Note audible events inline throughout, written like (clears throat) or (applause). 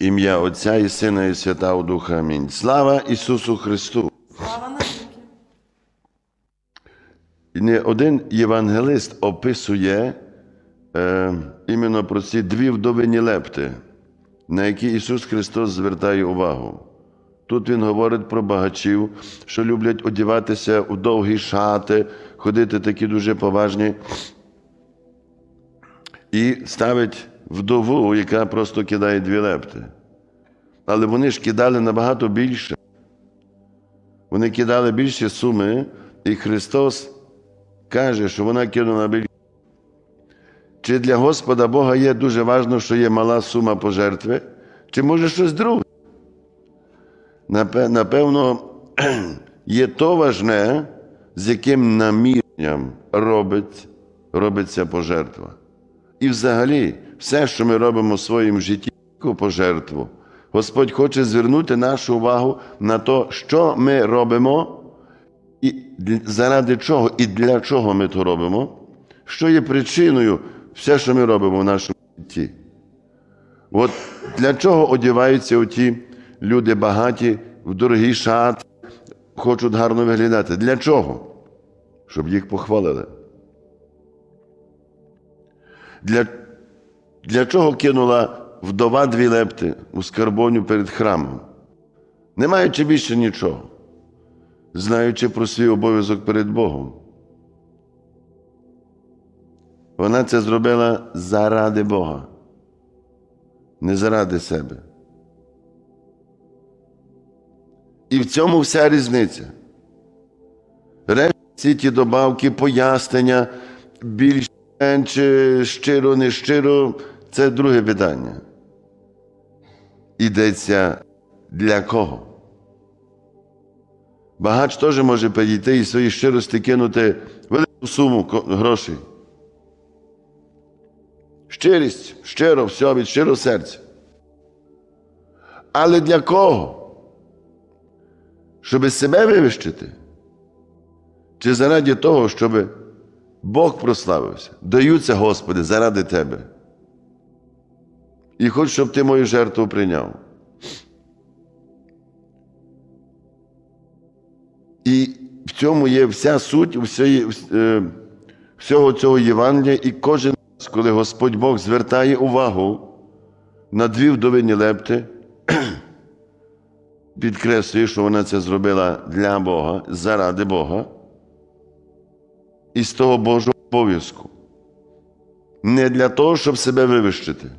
Ім'я Отця і Сина, і Святого Духа. Амінь. Слава Ісусу Христу! Слава навіки. Не один євангелист описує е, іменно про ці дві вдовині лепти, на які Ісус Христос звертає увагу. Тут Він говорить про багачів, що люблять одягатися у довгі шати, ходити такі дуже поважні, і ставить вдову, яка просто кидає дві лепти. Але вони ж кидали набагато більше. Вони кидали більші суми, і Христос каже, що вона кинула більше. Чи для Господа Бога є дуже важливо, що є мала сума пожертви, чи може щось друге? Напевно, (clears throat) є то важне, з яким наміренням робить, робиться пожертва. І взагалі, все, що ми робимо в своєму житті, пожертву, Господь хоче звернути нашу увагу на те, що ми робимо, і заради чого і для чого ми то робимо, що є причиною все, що ми робимо в нашому житті. От для чого одягаються оті люди багаті в дорогі шати, хочуть гарно виглядати? Для чого? Щоб їх похвалили. Для, для чого кинула вдова дві лепти у скарбоню перед храмом? Не маючи більше нічого, знаючи про свій обов'язок перед Богом. Вона це зробила заради Бога, не заради себе. І в цьому вся різниця. Решті всі ті добавки, пояснення, більш менше, щиро, не щиро це друге питання. Ідеться для кого? Багач теж може підійти і свої щирості кинути велику суму грошей. Щирість, щиро, все від щиро серця. Але для кого? Щоб себе вивищити? Чи заради того, щоб Бог прославився? Даються, Господи, заради Тебе. І хочу, щоб ти мою жертву прийняв. І в цьому є вся суть е, всього цього Євангелія, і кожен раз, коли Господь Бог звертає увагу на дві вдовині лепти, (clears throat) підкреслює, що вона це зробила для Бога, заради Бога, і з того Божого обов'язку. Не для того, щоб себе вивищити.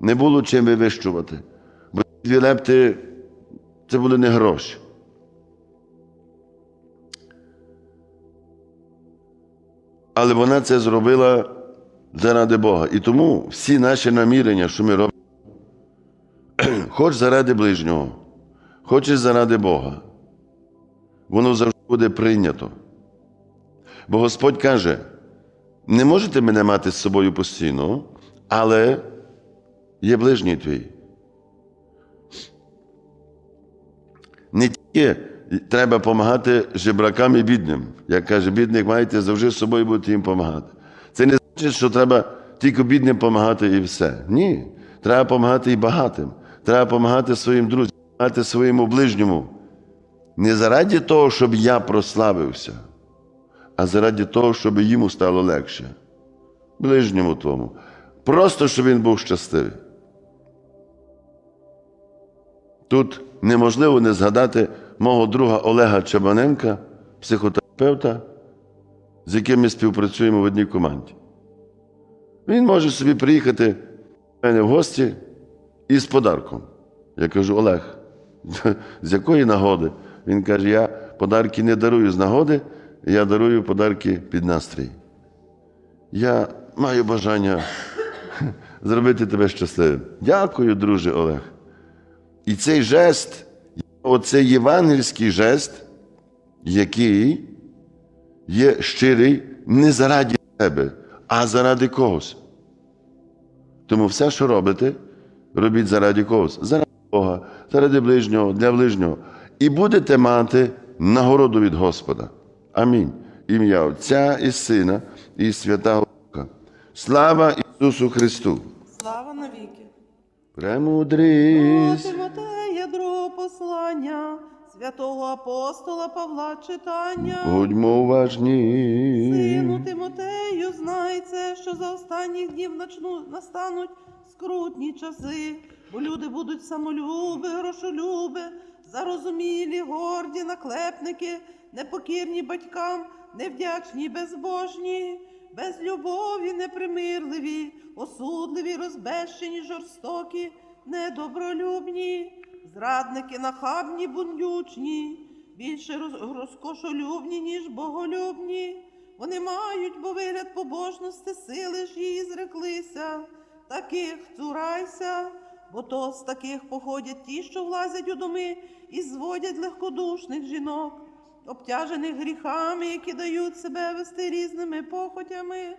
Не було чим вивищувати. Бо дві лепти це були не гроші. Але вона це зробила заради Бога. І тому всі наші намірення, що ми робимо, (clears throat) хоч заради ближнього, хоч і заради Бога, воно завжди буде прийнято. Бо Господь каже: не можете мене мати з собою постійно, але є ближній твій. Не тільки треба допомагати жебракам і бідним. Як каже бідник, маєте завжди з собою бути їм допомагати. Це не значить, що треба тільки бідним допомагати і все. Ні. Треба допомагати і багатим. Треба допомагати своїм друзям, допомагати своєму ближньому. Не заради того, щоб я прославився, а заради того, щоб йому стало легше. Ближньому тому. Просто щоб він був щасливий. Тут неможливо не згадати мого друга Олега Чабаненка, психотерапевта, з яким ми співпрацюємо в одній команді. Він може собі приїхати до мене в гості із подарком. Я кажу, Олег, (laughs) з якої нагоди? Він каже, я подарки не дарую з нагоди, я дарую подарки під настрій. Я маю бажання (laughs) зробити тебе щасливим. Дякую, друже Олег. І цей жест, оцей євангельський жест, який є щирий не заради тебе, а заради когось. Тому все, що робите, робіть заради когось, заради Бога, заради ближнього, для ближнього. І будете мати нагороду від Господа. Амінь. Ім'я Отця і Сина, і Святого Духа. Слава Ісусу Христу! Слава навіки. Премудрість. Тимотея, другого послання, святого апостола Павла читання. Будьмо уважні. Сину Тимотею, знай це, що за останніх днів начну, настануть скрутні часи, бо люди будуть самолюби, грошолюби, зарозумілі, горді, наклепники, непокірні батькам, невдячні, безбожні, без любові, непримирливі, осудливі, розбещені, жорстокі, недобролюбні, зрадники, нахабні, бундючні, більше розкошолюбні, ніж боголюбні. Вони мають, бо вигляд побожності, сили ж її зреклися. Таких цурайся, бо то з таких походять ті, що влазять у доми і зводять легкодушних жінок, обтяжених гріхами, які дають себе вести різними похотями,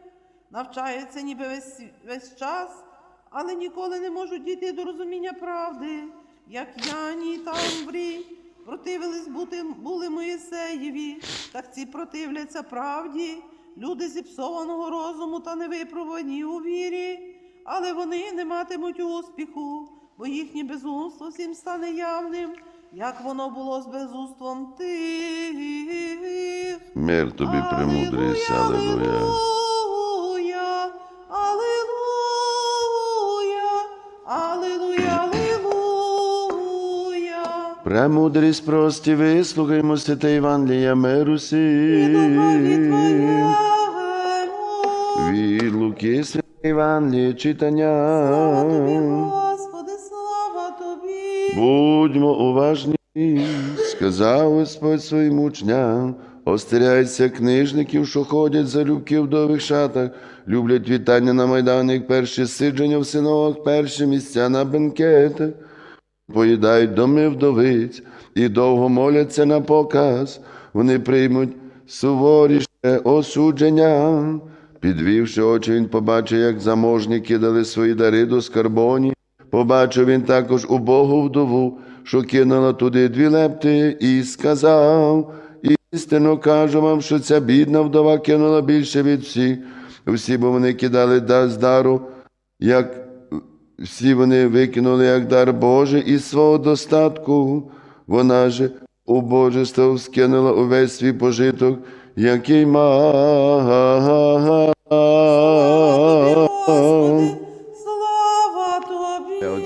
навчаються ніби весь, весь час, але ніколи не можуть дійти до розуміння правди, як Яні та Амврій противились бути, були Моїсеєві, так ці противляться правді, люди зіпсованого розуму та невипробувані у вірі, але вони не матимуть успіху, бо їхнє безумство всім стане явним, як воно було з безумством тих. Мир тобі, премудрість, алелуя. Аллилуйя, аллилуйя, аллилуйя. Премудрість прості, вислухаймо святе Євангелія миру І сі. духові Твоєму. Від Луки святе Євангеліє читання. Слава тобі, тобі. Будьмо уважні, сказав Господь своїм учням, остеряйся книжників, що ходять за любки в довгих шатах, люблять вітання на майданах, перші сидження в синагогах, перші місця на бенкетах, поїдають доми вдовиць і довго моляться на показ. Вони приймуть суворіше осудження. Підвівши очі, він побачив, як заможні кидали свої дари до скарбоні. Побачив він також убогу вдову, що кинула туди дві лепти, і сказав: істинно кажу вам, що ця бідна вдова кинула більше від всіх. Всі, бо вони кидали да- з дару, як всі вони викинули як дар Божий із свого достатку. Вона же у божество скинула увесь свій пожиток, який Тобі,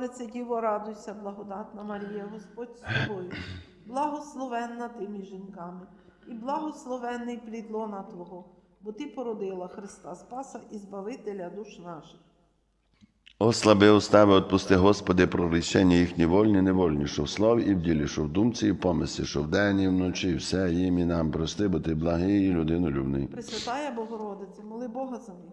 Богородице Діво, радуйся, благодатна Марія, Господь з тобою, благословенна ти між жінками, і благословенний плід лона Твого, бо Ти породила Христа Спаса і Збавителя душ наших. Ослаби устави, отпусти, Господи, прорішення їхні вольні, невольні, що в слові і в ділі, що в думці і в помислі, що вдень і вночі, все їм і нам прости, бо ти благий і людинолюбний. Пресвятая Богородице, моли Бога за них.